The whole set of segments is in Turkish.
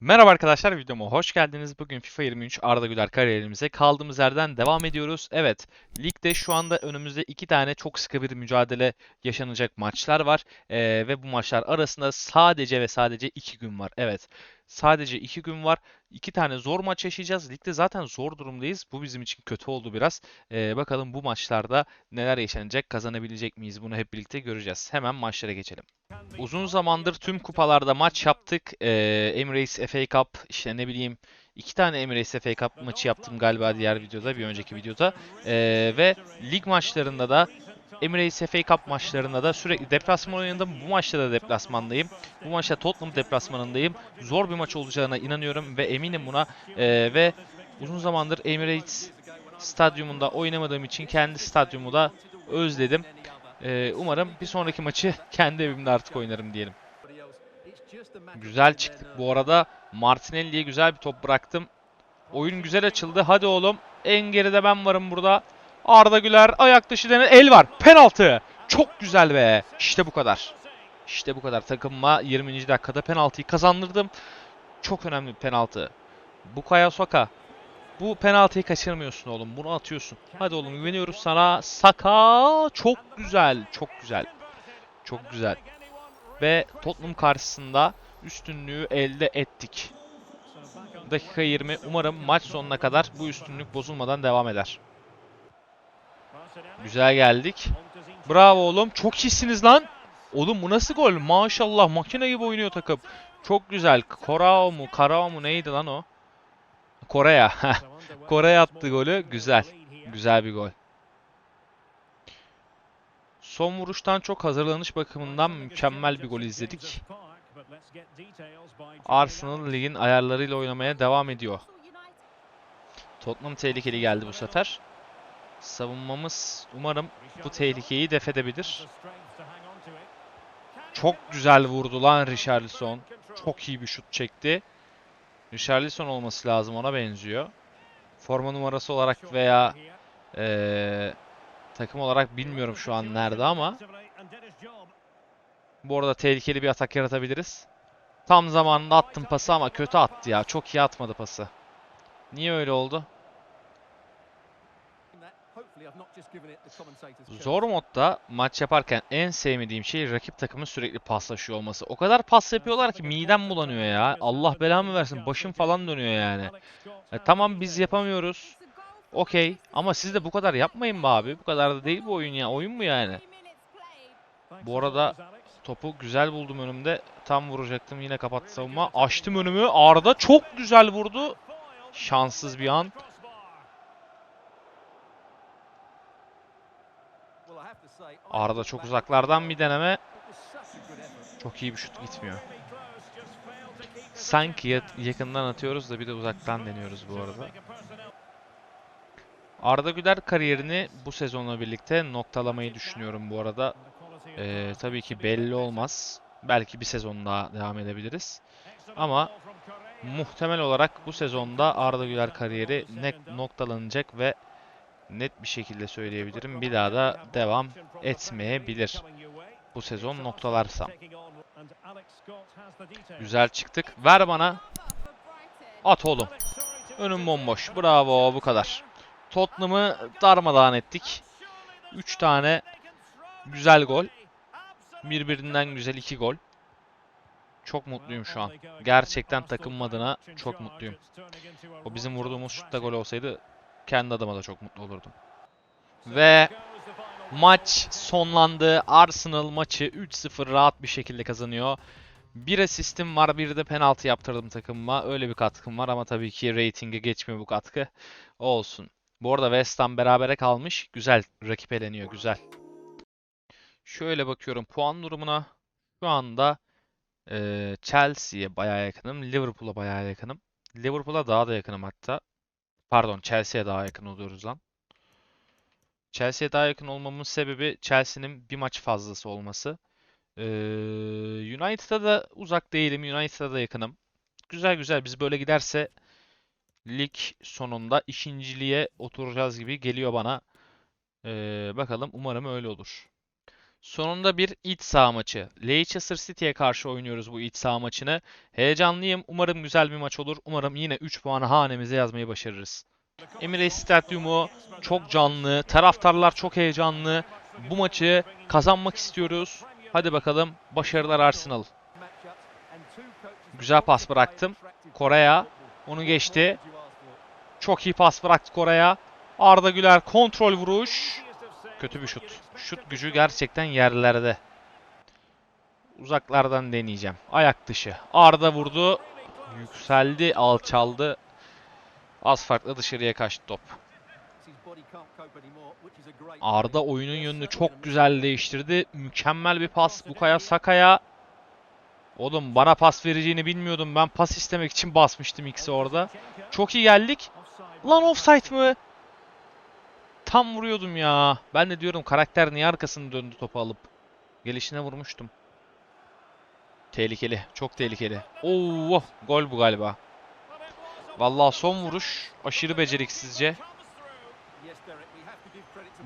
Merhaba arkadaşlar videoma hoş geldiniz. Bugün FIFA 23 Arda Güler kariyerimize kaldığımız yerden devam ediyoruz. Evet, ligde şu anda önümüzde iki tane çok sıkı bir mücadele yaşanacak maçlar var. Ee, ve bu maçlar arasında sadece ve sadece iki gün var. Evet, sadece iki gün var. İki tane zor maç yaşayacağız. Ligde zaten zor durumdayız. Bu bizim için kötü oldu biraz. Ee, bakalım bu maçlarda neler yaşanacak, kazanabilecek miyiz? Bunu hep birlikte göreceğiz. Hemen maçlara geçelim. Uzun zamandır tüm kupalarda maç yaptık. Ee, Emirates FA Cup, işte ne bileyim iki tane Emirates FA Cup maçı yaptım galiba diğer videoda, bir önceki videoda. Ee, ve lig maçlarında da Emirates FA Cup maçlarında da sürekli deplasman oynadım. Bu maçta da deplasmandayım. Bu maçta Tottenham deplasmanındayım. Zor bir maç olacağına inanıyorum ve eminim buna. Ee, ve uzun zamandır Emirates stadyumunda oynamadığım için kendi stadyumu da özledim. Ee, umarım bir sonraki maçı kendi evimde artık oynarım diyelim. Güzel çıktık bu arada. Martinelli'ye güzel bir top bıraktım. Oyun güzel açıldı. Hadi oğlum. En geride ben varım burada. Arda Güler ayak dışı denen el var. Penaltı. Çok güzel be. İşte bu kadar. İşte bu kadar. Takımıma 20. dakikada penaltıyı kazandırdım. Çok önemli bir penaltı. Bukayo Saka. Bu penaltıyı kaçırmıyorsun oğlum. Bunu atıyorsun. Hadi oğlum güveniyoruz sana. Saka çok güzel. Çok güzel. Çok güzel. Ve Tottenham karşısında üstünlüğü elde ettik. Dakika 20. Umarım maç sonuna kadar bu üstünlük bozulmadan devam eder. Güzel geldik. Bravo oğlum. Çok iyisiniz lan. Oğlum bu nasıl gol? Maşallah makine gibi oynuyor takım. Çok güzel. Korao mu? Karao mu? Neydi lan o? Kore'ye. Kore'ye attı golü. Güzel. Güzel bir gol. Son vuruştan çok hazırlanış bakımından mükemmel bir gol izledik. Arsenal ligin ayarlarıyla oynamaya devam ediyor. Tottenham tehlikeli geldi bu sefer. Savunmamız umarım bu tehlikeyi def edebilir. Çok güzel vurdu lan Richarlison. Çok iyi bir şut çekti. Richarlison olması lazım ona benziyor. Forma numarası olarak veya eee, takım olarak bilmiyorum şu an nerede ama bu arada tehlikeli bir atak yaratabiliriz. Tam zamanında attım pası ama kötü attı ya. Çok iyi atmadı pası. Niye öyle oldu? Zor modda maç yaparken en sevmediğim şey rakip takımın sürekli paslaşıyor olması. O kadar pas yapıyorlar ki midem bulanıyor ya. Allah belamı versin. Başım falan dönüyor yani. E, tamam biz yapamıyoruz. Okey. Ama siz de bu kadar yapmayın be abi. Bu kadar da değil bu oyun ya. Oyun mu yani? Bu arada topu güzel buldum önümde. Tam vuracaktım. Yine kapattı savunma. Açtım önümü. Arda çok güzel vurdu. Şanssız bir an. Arda çok uzaklardan bir deneme. Çok iyi bir şut gitmiyor. Sanki ya- yakından atıyoruz da bir de uzaktan deniyoruz bu arada. Arda Güler kariyerini bu sezonla birlikte noktalamayı düşünüyorum bu arada. Ee, tabii ki belli olmaz. Belki bir sezon daha devam edebiliriz. Ama muhtemel olarak bu sezonda Arda Güler kariyeri net noktalanacak ve net bir şekilde söyleyebilirim. Bir daha da devam etmeyebilir. Bu sezon noktalarsam. Güzel çıktık. Ver bana. At oğlum. Önüm bomboş. Bravo bu kadar. Tottenham'ı darmadağın ettik. 3 tane güzel gol. Birbirinden güzel 2 gol. Çok mutluyum şu an. Gerçekten takım adına çok mutluyum. O bizim vurduğumuz şutta gol olsaydı kendi adıma da çok mutlu olurdum. Ve maç sonlandı. Arsenal maçı 3-0 rahat bir şekilde kazanıyor. Bir asistim var, bir de penaltı yaptırdım takımıma. Öyle bir katkım var ama tabii ki ratinge geçmiyor bu katkı. Olsun. Bu arada West Ham berabere kalmış. Güzel. Rakip eleniyor. Güzel. Şöyle bakıyorum puan durumuna. Şu anda eee, Chelsea'ye bayağı yakınım. Liverpool'a bayağı yakınım. Liverpool'a daha da yakınım hatta. Pardon, Chelsea'ye daha yakın oluyoruz lan. Chelsea'ye daha yakın olmamın sebebi Chelsea'nin bir maç fazlası olması. Ee, United'a da uzak değilim. United'a da yakınım. Güzel güzel. Biz böyle giderse lig sonunda ikinciliğe oturacağız gibi geliyor bana. Ee, bakalım. Umarım öyle olur. Sonunda bir iç saha maçı. Leicester City'ye karşı oynuyoruz bu iç saha maçını. Heyecanlıyım. Umarım güzel bir maç olur. Umarım yine 3 puanı hanemize yazmayı başarırız. Emirates Stadyumu çok canlı. Taraftarlar çok heyecanlı. Bu maçı kazanmak istiyoruz. Hadi bakalım. Başarılar Arsenal. Güzel pas bıraktım. Kore'ye. Onu geçti. Çok iyi pas bıraktı Kore'ye. Arda Güler kontrol vuruş. Kötü bir şut. Şut gücü gerçekten yerlerde. Uzaklardan deneyeceğim. Ayak dışı. Arda vurdu. Yükseldi, alçaldı. Az farklı dışarıya kaçtı top. Arda oyunun yönünü çok güzel değiştirdi. Mükemmel bir pas Bukaya Saka'ya. Oğlum bana pas vereceğini bilmiyordum. Ben pas istemek için basmıştım X'i orada. Çok iyi geldik. Lan offside mı? Tam vuruyordum ya. Ben de diyorum karakter niye arkasını döndü topu alıp. Gelişine vurmuştum. Tehlikeli. Çok tehlikeli. Oo, gol bu galiba. Vallahi son vuruş aşırı beceriksizce.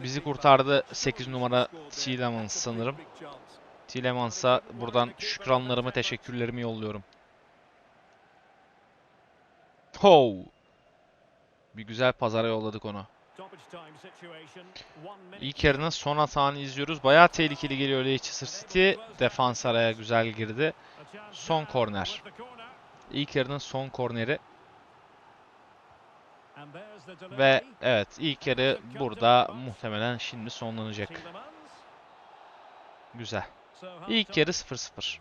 Bizi kurtardı 8 numara Tielemans sanırım. Tielemans'a buradan şükranlarımı, teşekkürlerimi yolluyorum. Ho! Bir güzel pazara yolladık onu. İlk yarının son atağını izliyoruz. Bayağı tehlikeli geliyor Leicester City. Defans araya güzel girdi. Son korner. İlk yarının son korneri. Ve evet ilk yarı burada muhtemelen şimdi sonlanacak. Güzel. İlk yarı 0-0.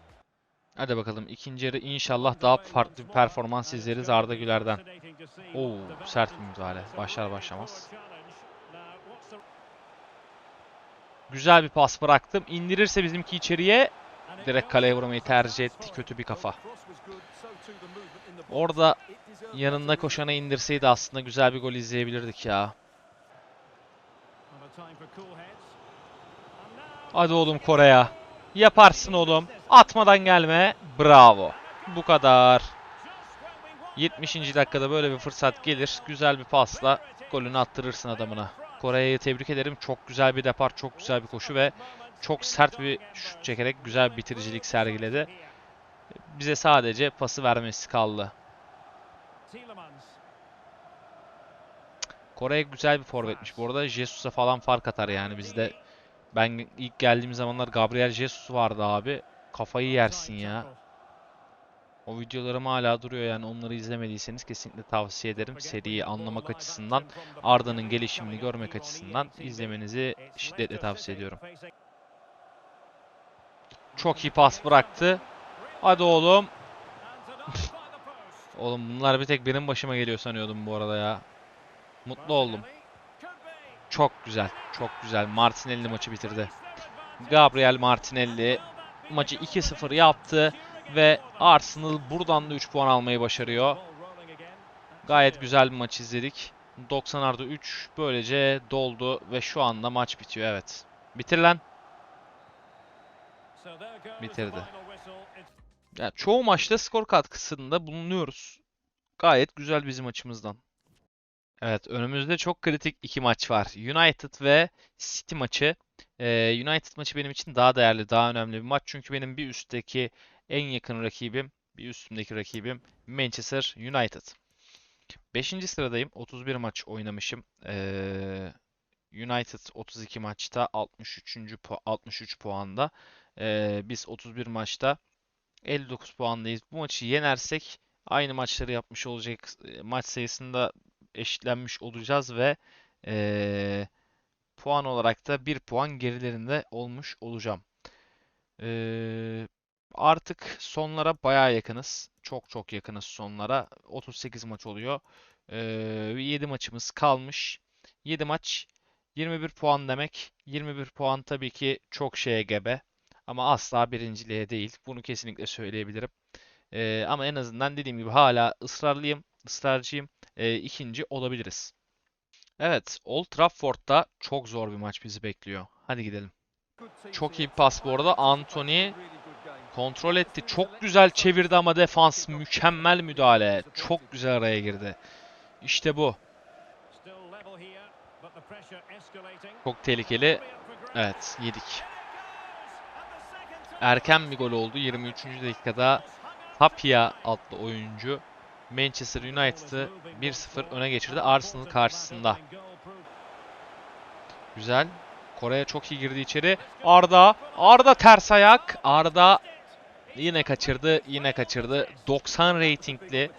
Hadi bakalım ikinci yarı inşallah daha farklı bir performans izleriz Arda Güler'den. Oo sert bir müdahale. Başlar başlamaz. Güzel bir pas bıraktım. İndirirse bizimki içeriye direkt kaleye vurmayı tercih etti. Kötü bir kafa. Orada yanında koşana indirseydi aslında güzel bir gol izleyebilirdik ya. Hadi oğlum Kore'ye. Yaparsın oğlum. Atmadan gelme. Bravo. Bu kadar. 70. dakikada böyle bir fırsat gelir. Güzel bir pasla golünü attırırsın adamına. Kore'yi tebrik ederim. Çok güzel bir depar, çok güzel bir koşu ve çok sert bir şut çekerek güzel bir bitiricilik sergiledi. Bize sadece pası vermesi kaldı. Kore'ye güzel bir forvetmiş. Bu arada Jesus'a falan fark atar yani bizde. Ben ilk geldiğim zamanlar Gabriel Jesus vardı abi. Kafayı yersin ya. O videolarım hala duruyor yani onları izlemediyseniz kesinlikle tavsiye ederim. Seriyi anlamak açısından, Arda'nın gelişimini görmek açısından izlemenizi şiddetle tavsiye ediyorum. Çok iyi pas bıraktı. Hadi oğlum. oğlum bunlar bir tek benim başıma geliyor sanıyordum bu arada ya. Mutlu oldum. Çok güzel. Çok güzel. Martinelli maçı bitirdi. Gabriel Martinelli maçı 2-0 yaptı ve Arsenal buradan da 3 puan almayı başarıyor. Gayet güzel bir maç izledik. 90 artı 3 böylece doldu ve şu anda maç bitiyor. Evet. Bitir lan. Bitirdi. Yani çoğu maçta skor katkısında bulunuyoruz. Gayet güzel bizim açımızdan. Evet, önümüzde çok kritik iki maç var. United ve City maçı. Ee, United maçı benim için daha değerli, daha önemli bir maç. Çünkü benim bir üstteki en yakın rakibim, bir üstümdeki rakibim Manchester United. 5. sıradayım. 31 maç oynamışım. Ee, United 32 maçta 63. pu 63 puanda. Ee, biz 31 maçta 59 puandayız. Bu maçı yenersek aynı maçları yapmış olacak maç sayısında eşitlenmiş olacağız ve ee, puan olarak da 1 puan gerilerinde olmuş olacağım. Ee, artık sonlara bayağı yakınız. Çok çok yakınız sonlara. 38 maç oluyor. Ee, 7 maçımız kalmış. 7 maç 21 puan demek. 21 puan tabii ki çok şeye gebe. Ama asla birinciliğe değil. Bunu kesinlikle söyleyebilirim. Ee, ama en azından dediğim gibi hala ısrarlıyım, ısrarcıyım. Ee, ikinci olabiliriz. Evet, Old Trafford'da çok zor bir maç bizi bekliyor. Hadi gidelim. Çok iyi bir pas bu arada. Anthony kontrol etti. Çok güzel çevirdi ama defans mükemmel müdahale. Çok güzel araya girdi. İşte bu. Çok tehlikeli. Evet, yedik. erken bir gol oldu. 23. dakikada Tapia adlı oyuncu Manchester United'ı 1-0 öne geçirdi Arsenal karşısında. Güzel. Kore'ye çok iyi girdi içeri. Arda, Arda ters ayak. Arda yine kaçırdı, yine kaçırdı. 90 reytingli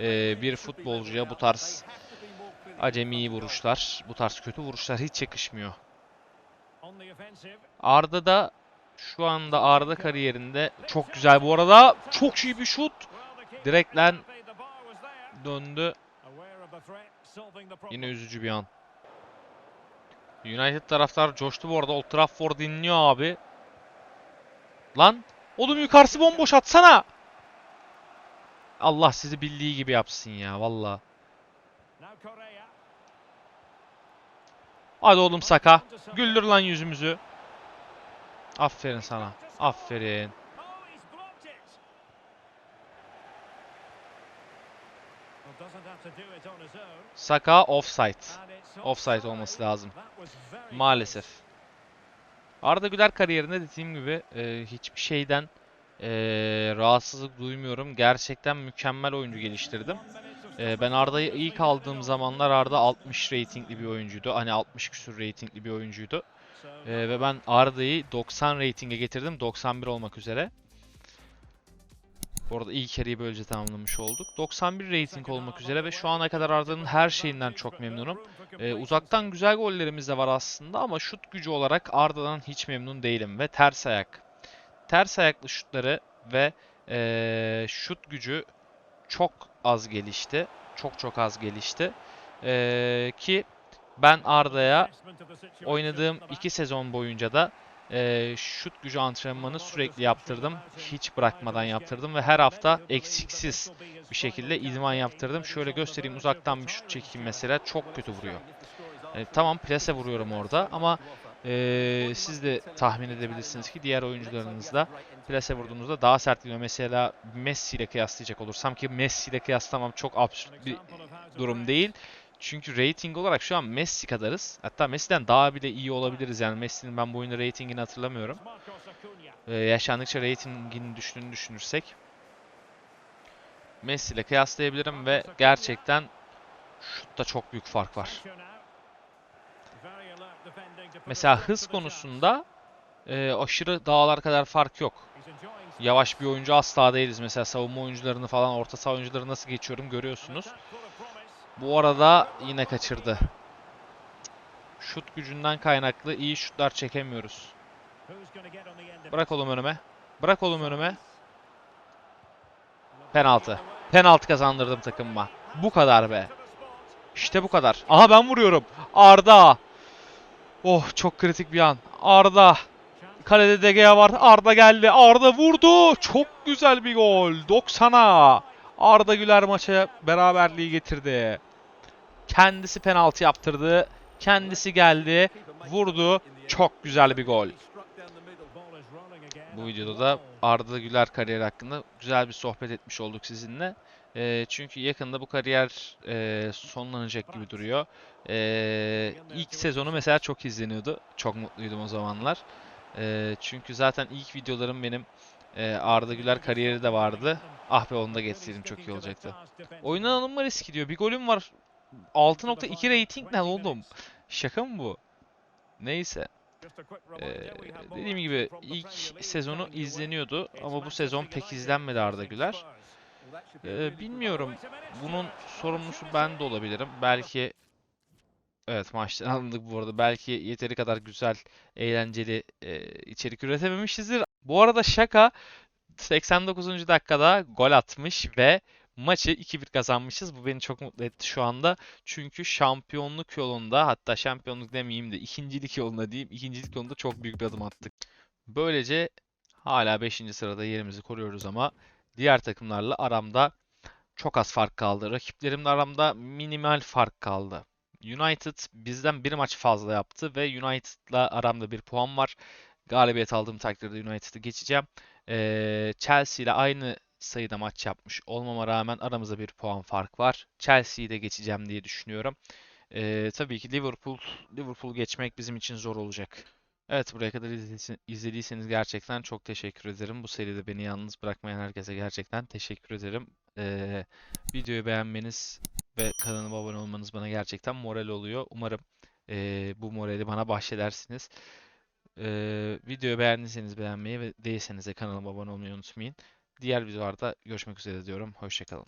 e, bir futbolcuya bu tarz acemi vuruşlar, bu tarz kötü vuruşlar hiç yakışmıyor. Arda da şu anda Arda kariyerinde çok güzel bu arada. Çok iyi bir şut. Direkten döndü. Yine üzücü bir an. United taraftar coştu bu arada. Old Trafford dinliyor abi. Lan oğlum yukarısı bomboş atsana. Allah sizi bildiği gibi yapsın ya valla. Hadi oğlum Saka. Güldür lan yüzümüzü. Aferin sana. Aferin. Saka offside. Offside olması lazım. Maalesef. Arda Güler kariyerinde dediğim gibi e, hiçbir şeyden e, rahatsızlık duymuyorum. Gerçekten mükemmel oyuncu geliştirdim. E, ben Arda'yı ilk aldığım zamanlar Arda 60 reytingli bir oyuncuydu. Hani 60 küsur reytingli bir oyuncuydu. E, ve ben Arda'yı 90 reytinge getirdim. 91 olmak üzere. Bu arada ilk yarıyı böylece tamamlamış olduk. 91 rating olmak üzere ve şu ana kadar Arda'nın her şeyinden çok memnunum. Ee, uzaktan güzel gollerimiz de var aslında ama şut gücü olarak Arda'dan hiç memnun değilim ve ters ayak. Ters ayaklı şutları ve ee, şut gücü çok az gelişti. Çok çok az gelişti. Ee, ki ben Arda'ya oynadığım iki sezon boyunca da e, şut gücü antrenmanı sürekli yaptırdım. Hiç bırakmadan yaptırdım ve her hafta eksiksiz bir şekilde idman yaptırdım. Şöyle göstereyim uzaktan bir şut çekeyim mesela çok kötü vuruyor. Yani tamam plase vuruyorum orada ama e, siz de tahmin edebilirsiniz ki diğer oyuncularınız da plase vurduğunuzda daha sert gidiyor. Mesela Messi ile kıyaslayacak olursam ki Messi ile kıyaslamam çok absürt bir durum değil. Çünkü rating olarak şu an Messi kadarız. Hatta Messi'den daha bile iyi olabiliriz. Yani Messi'nin ben bu oyunda ratingini hatırlamıyorum. Ee, yaşandıkça ratingin düştüğünü düşünürsek. Messi ile kıyaslayabilirim ve gerçekten şutta çok büyük fark var. Mesela hız konusunda e, aşırı dağlar kadar fark yok. Yavaş bir oyuncu asla değiliz. Mesela savunma oyuncularını falan, orta saha oyuncuları nasıl geçiyorum görüyorsunuz. Bu arada yine kaçırdı. Şut gücünden kaynaklı iyi şutlar çekemiyoruz. Bırak oğlum önüme. Bırak oğlum önüme. Penaltı. Penaltı kazandırdım takımıma. Bu kadar be. İşte bu kadar. Aha ben vuruyorum. Arda. Oh çok kritik bir an. Arda. Kalede De Gea var. Arda geldi. Arda vurdu. Çok güzel bir gol. 90'a. Arda Güler maça beraberliği getirdi. Kendisi penaltı yaptırdı. Kendisi geldi. Vurdu. Çok güzel bir gol. Bu videoda da Arda Güler kariyeri hakkında güzel bir sohbet etmiş olduk sizinle. Ee, çünkü yakında bu kariyer e, sonlanacak gibi duruyor. Ee, ilk sezonu mesela çok izleniyordu. Çok mutluydum o zamanlar. Ee, çünkü zaten ilk videolarım benim e, Arda Güler kariyeri de vardı. Ah be onu da geçseydim çok iyi olacaktı. Oyundan alınma riski diyor. Bir golüm var. 6.2 rating ne oğlum? Şaka mı bu? Neyse. Ee, dediğim gibi ilk sezonu izleniyordu ama bu sezon pek izlenmedi Arda Güler. Ee, bilmiyorum. Bunun sorumlusu ben de olabilirim. Belki Evet maçtan alındık bu arada. Belki yeteri kadar güzel, eğlenceli e, içerik üretememişizdir. Bu arada şaka 89. dakikada gol atmış ve maçı 2-1 kazanmışız. Bu beni çok mutlu etti şu anda. Çünkü şampiyonluk yolunda hatta şampiyonluk demeyeyim de ikincilik yolunda diyeyim. ikincilik yolunda çok büyük bir adım attık. Böylece hala 5. sırada yerimizi koruyoruz ama diğer takımlarla aramda çok az fark kaldı. Rakiplerimle aramda minimal fark kaldı. United bizden bir maç fazla yaptı ve United'la aramda bir puan var. Galibiyet aldığım takdirde United'ı geçeceğim. Ee, Chelsea ile aynı sayıda maç yapmış olmama rağmen aramızda bir puan fark var. Chelsea'yi de geçeceğim diye düşünüyorum. Ee, tabii ki Liverpool Liverpool geçmek bizim için zor olacak. Evet buraya kadar izlediyseniz gerçekten çok teşekkür ederim. Bu seride beni yalnız bırakmayan herkese gerçekten teşekkür ederim. Ee, videoyu beğenmeniz ve kanalıma abone olmanız bana gerçekten moral oluyor. Umarım ee, bu morali bana bahşedersiniz. Ee, videoyu beğendiyseniz beğenmeyi ve değilseniz de kanalıma abone olmayı unutmayın. Diğer videolarda görüşmek üzere diyorum. Hoşça kalın.